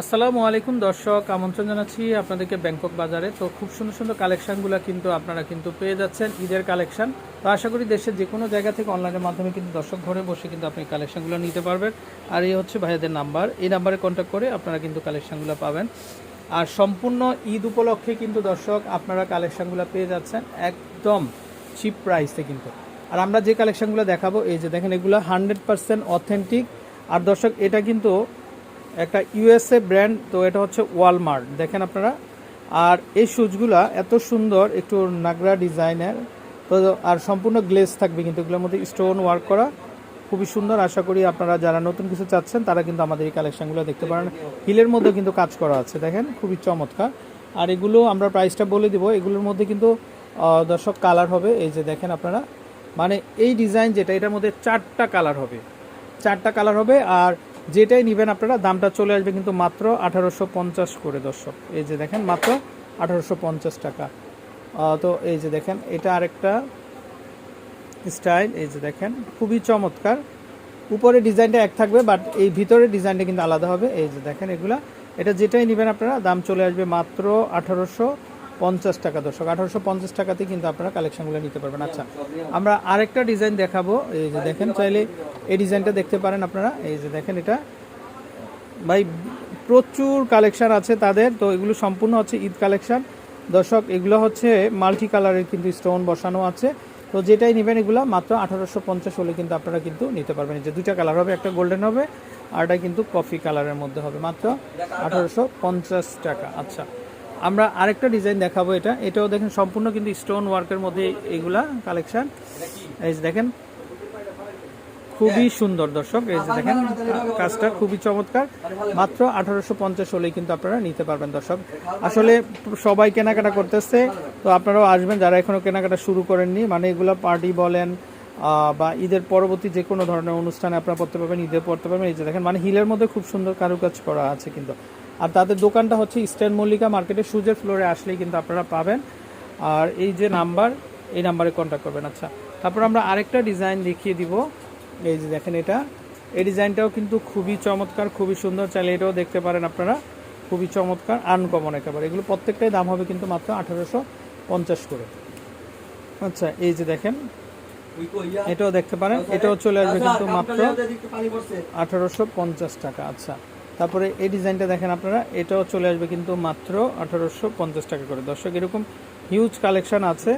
আসসালামু আলাইকুম দর্শক, আমন্ত্রণ জানাচ্ছি আপনাদেরকে ব্যাংকক বাজারে। তো খুব সুন্দর সুন্দর কালেকশনগুলো কিন্তু আপনারা কিন্তু পেয়ে যাচ্ছেন, ঈদের কালেকশন। তো আশা করি দেশের যে কোনো জায়গা থেকে অনলাইনের মাধ্যমে কিন্তু দর্শক ঘরে বসে কিন্তু আপনি কালেকশনগুলো নিতে পারবেন। আর এই হচ্ছে ভাইয়াদের নাম্বার। এই নাম্বারে কন্ট্যাক্ট করে আপনারা কিন্তু কালেকশনগুলো পাবেন। আর সম্পূর্ণ ঈদ উপলক্ষে কিন্তু দর্শক আপনারা কালেকশনগুলো পেয়ে যাচ্ছেন একদম চিপ প্রাইসে কিন্তু। আর আমরা যে কালেকশনগুলো দেখাবো, এই যে দেখেন এগুলো হান্ড্রেড পার্সেন্ট অথেন্টিক আর দর্শক, এটা কিন্তু একটা ইউএসএ ব্র্যান্ড তো এটা হচ্ছে ওয়ালমার্ট দেখেন আপনারা। আর এই শুজগুলা এত সুন্দর, একটু নাগরা ডিজাইনের, তো আর সম্পূর্ণ গ্লেজ থাকবে কিন্তু, এগুলোর মধ্যে স্টোন ওয়ার্ক করা। খুবই সুন্দর, আশা করি আপনারা যারা নতুন কিছু চাচ্ছেন, তারা কিন্তু আমাদের এই কালেকশনগুলো দেখতে পারেন। হিলের মধ্যে কিন্তু কাজ করা আছে, দেখেন, খুবই চমৎকার। আর এগুলো আমরা প্রাইসটা বলে দিব, এগুলোর মধ্যে কিন্তু দর্শক কালার হবে, এই যে দেখেন আপনারা। মানে এই ডিজাইন যেটা, এটার মধ্যে চারটা কালার হবে। চারটা কালার হবে, আর যেটাই নেবেন আপনারা, দামটা চলে আসবে কিন্তু মাত্র আঠারোশো পঞ্চাশ করে দর্শক। এই যে দেখেন, মাত্র আঠারোশো পঞ্চাশ টাকা। তো এই যে দেখেন, এটা আরেকটা স্টাইল। এই যে দেখেন, খুবই চমৎকার। উপরে ডিজাইনটা এক থাকবে, বাট এই ভিতরে ডিজাইনটা কিন্তু আলাদা হবে। এই যে দেখেন এগুলা। এটা যেটাই নেবেন আপনারা, দাম চলে আসবে মাত্র আঠারোশো পঞ্চাশ টাকা দর্শক। আঠারোশো পঞ্চাশ টাকাতেই কিন্তু আপনারা কালেকশনগুলো নিতে পারবেন। আচ্ছা আমরা আরেকটা ডিজাইন দেখাবো। এই যে দেখেন, চাইলে এই ডিজাইনটা দেখতে পারেন আপনারা। এই যে দেখেন এটা। ভাই, প্রচুর কালেকশান আছে তাদের, তো এগুলো সম্পূর্ণ হচ্ছে ঈদ কালেকশান। দর্শক, এগুলো হচ্ছে মাল্টি কালারের কিন্তু স্টোন বসানো আছে। তো যেটাই নেবেন এগুলো, মাত্র আঠারোশো পঞ্চাশ হলে কিন্তু আপনারা কিন্তু নিতে পারবেন। যে দুইটা কালার হবে, একটা গোল্ডেন হবে আর এটা কিন্তু কফি কালারের মধ্যে হবে। মাত্র আঠারোশো পঞ্চাশ টাকা। আচ্ছা আমরা আরেকটা ডিজাইন দেখাবো এটা। এটাও দেখেন, সম্পূর্ণ কিন্তু স্টোন ওয়ার্কের মধ্যে এইগুলা কালেকশান। এই দেখেন খুবই সুন্দর দর্শক। এই যে দেখেন, কাজটা খুবই চমৎকার। মাত্র আঠারোশো পঞ্চাশ হলেই কিন্তু আপনারা নিতে পারবেন দর্শক। আসলে সবাই কেনাকাটা করতেছে, তো আপনারাও আসবেন। যারা এখনও কেনাকাটা শুরু করেননি মানে এগুলো পার্টি বলেন বা ঈদের পরবর্তী যে কোনো ধরনের অনুষ্ঠানে আপনারা পড়তে পারবেন, ঈদে পড়তে পারবেন। এই যে দেখেন মানে হিলের মধ্যে খুব সুন্দর কারুকাজ করা আছে কিন্তু। আর তাদের দোকানটা হচ্ছে ইস্টার্ন মল্লিকা মার্কেটে সুজের ফ্লোরে আসলেই কিন্তু আপনারা পাবেন। আর এই যে নাম্বার, এই নাম্বারে কন্ট্যাক্ট করবেন। আচ্ছা তারপর আমরা আরেকটা ডিজাইন দেখিয়ে দিব। এই যে দেখেন এটা। এই ডিজাইনটাও কিন্তু খুবই চমৎকার খুবই সুন্দর। চাইলে এটাও দেখতে পারেন আপনারা। খুবই চমৎকার আনকমন একেবারে। এগুলো প্রত্যেকটাই দাম হবে কিন্তু মাত্র আঠারোশো পঞ্চাশ করে। আচ্ছা এই যে দেখেন। এটাও দেখতে পারেন। এটাও চলে আসবে কিন্তু মাত্র আঠারোশো পঞ্চাশ টাকা। আচ্ছা তারপরে এই ডিজাইনটা দেখেন আপনারা। এটাও চলে আসবে কিন্তু মাত্র আঠারোশো পঞ্চাশ টাকা করে। দর্শক এরকম হিউজ কালেকশন আছে।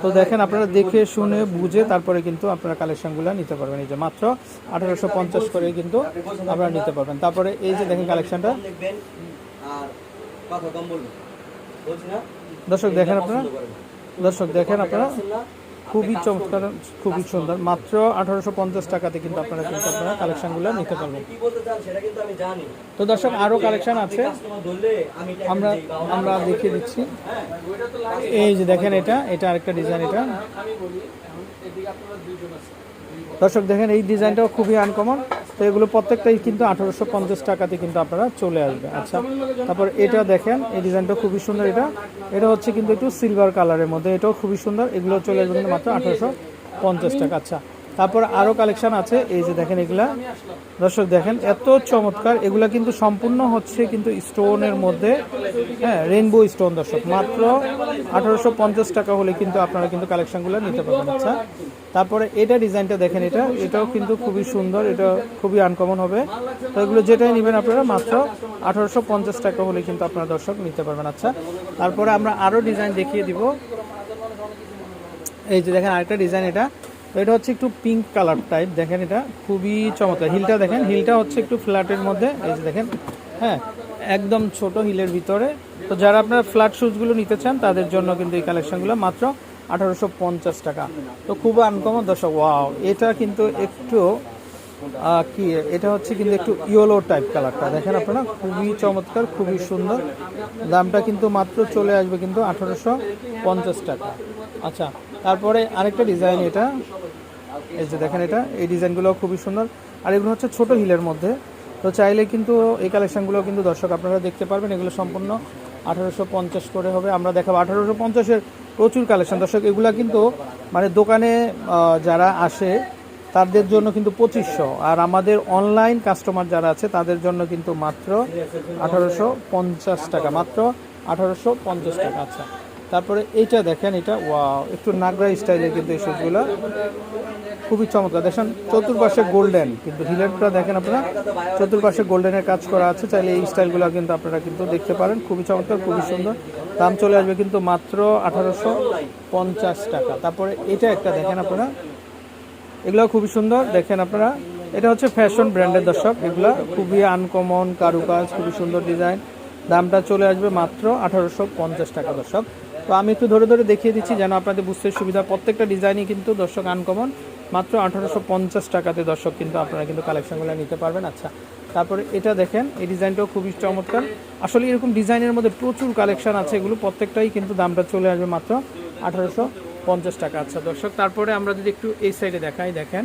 তো দেখেন আপনারা দেখে শুনে বুঝে তারপরে কিন্তু আপনারা কালেকশনগুলো নিতে পারবেন। এই যে মাত্র আঠারোশো পঞ্চাশ করে কিন্তু আপনারা নিতে পারবেন। তারপরে এই যে দেখেন কালেকশনটা দর্শক দেখেন আপনারা। দর্শক দেখেন আপনারা। খুবই চমৎকার খুবই সুন্দর। মাত্র আঠারোশো পঞ্চাশ টাকাতে কিন্তু আপনারা কিন্তু আপনারা কালেকশনগুলো নিতে পারবেন। তো দর্শক আরও কালেকশন আছে। আমরা আমরা দেখিয়ে দিচ্ছি। এই যে দেখেন এটা এটা আরেকটা ডিজাইন এটা। দর্শক, দেখেন এই ডিজাইনটাও খুবই আনকমন তো এগুলো প্রত্যেকটাই কিন্তু আঠারোশো পঞ্চাশ টাকাতে কিন্তু আপনারা চলে আসবে। আচ্ছা তারপর এটা দেখেন, এই ডিজাইনটা খুবই সুন্দর এটা। এটা হচ্ছে কিন্তু একটু সিলভার কালারের মধ্যে, এটাও খুবই সুন্দর। এগুলো চলে আসবে কিন্তু মাত্র আঠারোশো পঞ্চাশ টাকা। আচ্ছা তারপর আরও কালেকশন আছে। এই যে দেখেন এগুলা। দর্শক দেখেন, এত চমৎকার। এগুলা কিন্তু সম্পূর্ণ হচ্ছে কিন্তু স্টোনের মধ্যে। হ্যাঁ রেইনবো স্টোন দর্শক। মাত্র আঠারোশো পঞ্চাশ টাকা হলে কিন্তু আপনারা কিন্তু কালেকশনগুলো নিতে পারবেন। আচ্ছা তারপরে এটা ডিজাইনটা দেখেন এটা। এটাও কিন্তু খুবই সুন্দর, এটা খুবই আনকমন হবে। তো এগুলো যেটাই নেবেন আপনারা, মাত্র আঠারোশো পঞ্চাশ টাকা হলে কিন্তু আপনারা দর্শক নিতে পারবেন। আচ্ছা তারপরে আমরা আরও ডিজাইন দেখিয়ে দিব। এই যে দেখেন আরেকটা ডিজাইন এটা। তো এটা হচ্ছে একটু পিঙ্ক কালার টাইপ দেখেন এটা খুবই চমৎকার। হিলটা দেখেন হিলটা হচ্ছে একটু ফ্ল্যাটের মধ্যে, এই যে দেখেন হ্যাঁ একদম ছোট হিলের ভিতরে। তো যারা আপনারা ফ্ল্যাট শুজগুলো নিতে চান, তাদের জন্য কিন্তু এই কালেকশানগুলো মাত্র আঠারোশো পঞ্চাশ টাকা। তো খুব আনকমন দর্শক ওয়াও এটা কিন্তু একটু কি, এটা হচ্ছে কিন্তু একটু ইয়েলো টাইপ কালারটা দেখেন আপনারা, খুবই চমৎকার, খুবই সুন্দর। দামটা কিন্তু মাত্র চলে আসবে কিন্তু আঠারোশো পঞ্চাশ টাকা। আচ্ছা তারপরে আরেকটা ডিজাইন এটা। এই যে দেখেন এটা, এই ডিজাইনগুলো খুবই সুন্দর। আর এগুলো হচ্ছে ছোট হিলের মধ্যে। তো চাইলে কিন্তু এই কালেকশনগুলো কিন্তু দর্শক আপনারা দেখতে পারবেন। এগুলো সম্পূর্ণ আঠারোশো পঞ্চাশ করে হবে। আমরা দেখাবো আঠারোশো পঞ্চাশের প্রচুর কালেকশন দর্শক, এগুলো কিন্তু মানে দোকানে যারা আসে, তাদের জন্য কিন্তু পঁচিশশো। আর আমাদের অনলাইন কাস্টমার যারা আছে, তাদের জন্য কিন্তু মাত্র আঠারোশো পঞ্চাশ টাকা। মাত্র আঠারোশো পঞ্চাশ টাকা। আচ্ছা। তারপরে এইটা দেখেন এটা, ওয়াও, একটু নাগরা স্টাইলের কিন্তু এই শুজগুলো খুবই চমৎকার। দেখেন চতুর্পাশে গোল্ডেন, কিন্তু হিলেটটা দেখেন আপনারা, চতুর্পাশে গোল্ডেনের কাজ করা আছে। চাইলে এই স্টাইলগুলো কিন্তু আপনারা কিন্তু দেখতে পারেন। খুবই চমৎকার, খুবই সুন্দর। দাম চলে আসবে কিন্তু মাত্র আঠারোশো পঞ্চাশ টাকা। তারপরে এটা একটা দেখেন আপনারা এগুলো খুবই সুন্দর। দেখেন আপনারা, এটা হচ্ছে ফ্যাশন ব্র্যান্ডের দর্শক, এগুলো খুবই আনকমন কারুকাজ, খুবই সুন্দর ডিজাইন দামটা চলে আসবে মাত্র আঠারোশো পঞ্চাশ টাকা দর্শক। তো আমি একটু ধরে ধরে দেখিয়ে দিচ্ছি যেন আপনাদের বুঝতে সুবিধা, প্রত্যেকটা ডিজাইনই কিন্তু দর্শক আনকমন মাত্র আঠারোশো পঞ্চাশ টাকাতে দর্শক কিন্তু আপনারা কিন্তু কালেকশনগুলো নিতে পারবেন। আচ্ছা তারপরে এটা দেখেন, এই ডিজাইনটাও খুবই চমৎকার। আসলে এরকম ডিজাইনের মধ্যে প্রচুর কালেকশন আছে, এগুলো প্রত্যেকটাই কিন্তু দামটা চলে আসবে মাত্র আঠারোশো পঞ্চাশ টাকা। আচ্ছা দর্শক, তারপরে আমরা যদি একটু এই সাইডে দেখাই, দেখেন।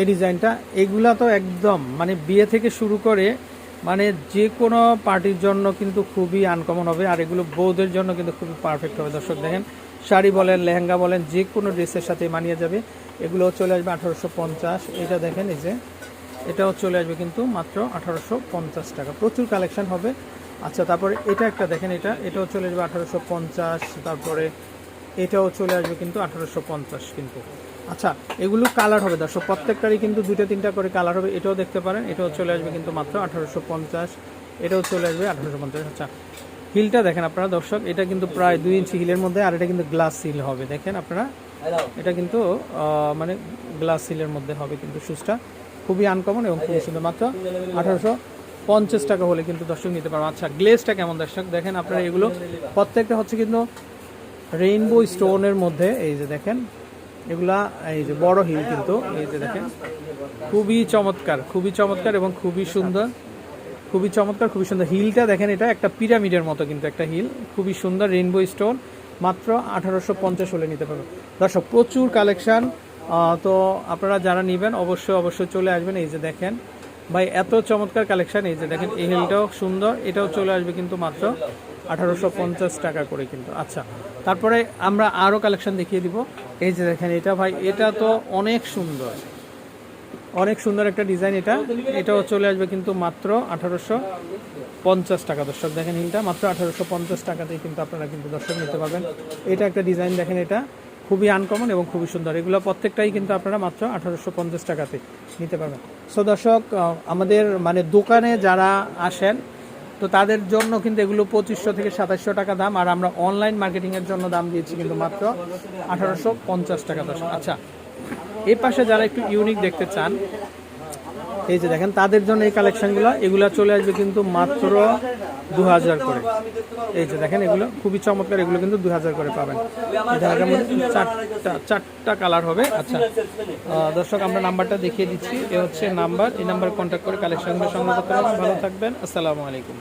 এই ডিজাইনটা, এগুলা তো একদম মানে বিয়ে থেকে শুরু করে মানে যে কোনো পার্টির জন্য কিন্তু খুবই আনকমন হবে, আর এগুলো বৌদের জন্য কিন্তু খুবই পারফেক্ট হবে। দর্শক দেখেন, শাড়ি বলেন, লেহেঙ্গা বলেন যে কোনো ড্রেসের সাথে মানিয়ে যাবে। এগুলো চলে আসবে আঠারোশো পঞ্চাশ। এটা দেখেন এই যে, এটাও চলে আসবে কিন্তু মাত্র আঠারোশো পঞ্চাশ টাকা। প্রচুর কালেকশন হবে। আচ্ছা তারপরে এটা একটা দেখেন এটা, এটাও চলে আসবে আঠারোশো পঞ্চাশ। তারপরে এটাও চলে আসবে কিন্তু আঠারোশো পঞ্চাশ কিন্তু। আচ্ছা এগুলো কালার হবে দর্শক প্রত্যেকটারই কিন্তু দুটো তিনটা করে কালার হবে এটাও দেখতে পারেন এটাও চলে আসবে কিন্তু মাত্র আঠারোশো পঞ্চাশ এটাও চলে আসবে আঠারোশো পঞ্চাশ। আচ্ছা হিলটা দেখেন আপনারা দর্শক এটা কিন্তু প্রায় দুই ইঞ্চি হিলের মধ্যে আর এটা কিন্তু গ্লাস হিল হবে দেখেন আপনারা। এটা কিন্তু মানে গ্লাস হিলের মধ্যে হবে কিন্তু শুজটা খুবই আনকমন এবং খুবই সুন্দর মাত্র আঠারোশো পঞ্চাশ টাকা হলে কিন্তু দর্শক নিতে পারব আচ্ছা গ্লেসটা কেমন দর্শক? দেখেন আপনারা এগুলো প্রত্যেকটা হচ্ছে কিন্তু রেইনবো স্টোনের মধ্যে এই যে দেখেন এগুলা, এই যে বড় হিল কিন্তু, এই যে দেখেন। খুবই চমৎকার খুবই চমৎকার এবং খুবই সুন্দর, খুবই চমৎকার, খুবই সুন্দর। হিলটা দেখেন এটা একটা পিরামিডের মতো কিন্তু একটা হিল, খুবই সুন্দর রেইনবো স্টোন মাত্র আঠারোশো পঞ্চাশ হলে নিতে পারবেন। দর্শক, প্রচুর কালেকশন তো আপনারা যারা নেবেন, অবশ্যই অবশ্যই চলে আসবেন। এই যে দেখেন, ভাই, এত চমৎকার কালেকশন এই যে দেখেন, এই হিলটাও সুন্দর, এটাও চলে আসবে কিন্তু মাত্র আঠারোশো পঞ্চাশ টাকা করে কিন্তু। আচ্ছা তারপরে আমরা আরও কালেকশন দেখিয়ে দিব। এই যে দেখেন এটা ভাই, এটা তো অনেক সুন্দর। অনেক সুন্দর একটা ডিজাইন এটা। এটাও চলে আসবে কিন্তু মাত্র আঠারোশো পঞ্চাশ টাকা। দর্শক, দেখেন হিলটা মাত্র আঠারোশো পঞ্চাশ টাকাতেই কিন্তু আপনারা কিন্তু দর্শক নিতে পারবেন। এটা একটা ডিজাইন দেখেন এটা। খুবই আনকমন এবং খুবই সুন্দর। এগুলো প্রত্যেকটাই কিন্তু আপনারা মাত্র আঠারোশো পঞ্চাশ টাকাতে নিতে পারবেন। সো দর্শক আমাদের মানে দোকানে যারা আসেন তো তাদের জন্য কিন্তু এগুলো পঁচিশশো থেকে সাতাশশো টাকা দাম, আর আমরা অনলাইন মার্কেটিংয়ের জন্য দাম দিয়েছি কিন্তু মাত্র আঠারোশো পঞ্চাশ টাকা দশ। আচ্ছা এ পাশে যারা একটু ইউনিক দেখতে চান এই যে দেখেন, তাদের জন্য এই কালেকশনগুলো এগুলো চলে আসবে কিন্তু মাত্র দু হাজার করে। এই যে দেখেন, এগুলো খুবই চমৎকার, এগুলো কিন্তু দু হাজার করে পাবেন। চারটা চারটা কালার হবে। আচ্ছা দর্শক, আমরা নাম্বারটা দেখিয়ে দিচ্ছি। এ হচ্ছে নাম্বার, এই নাম্বার কন্ট্যাক্ট করে কালেকশনগুলো সংগ্রহ করতে ভালো থাকবেন। আসসালামু আলাইকুম।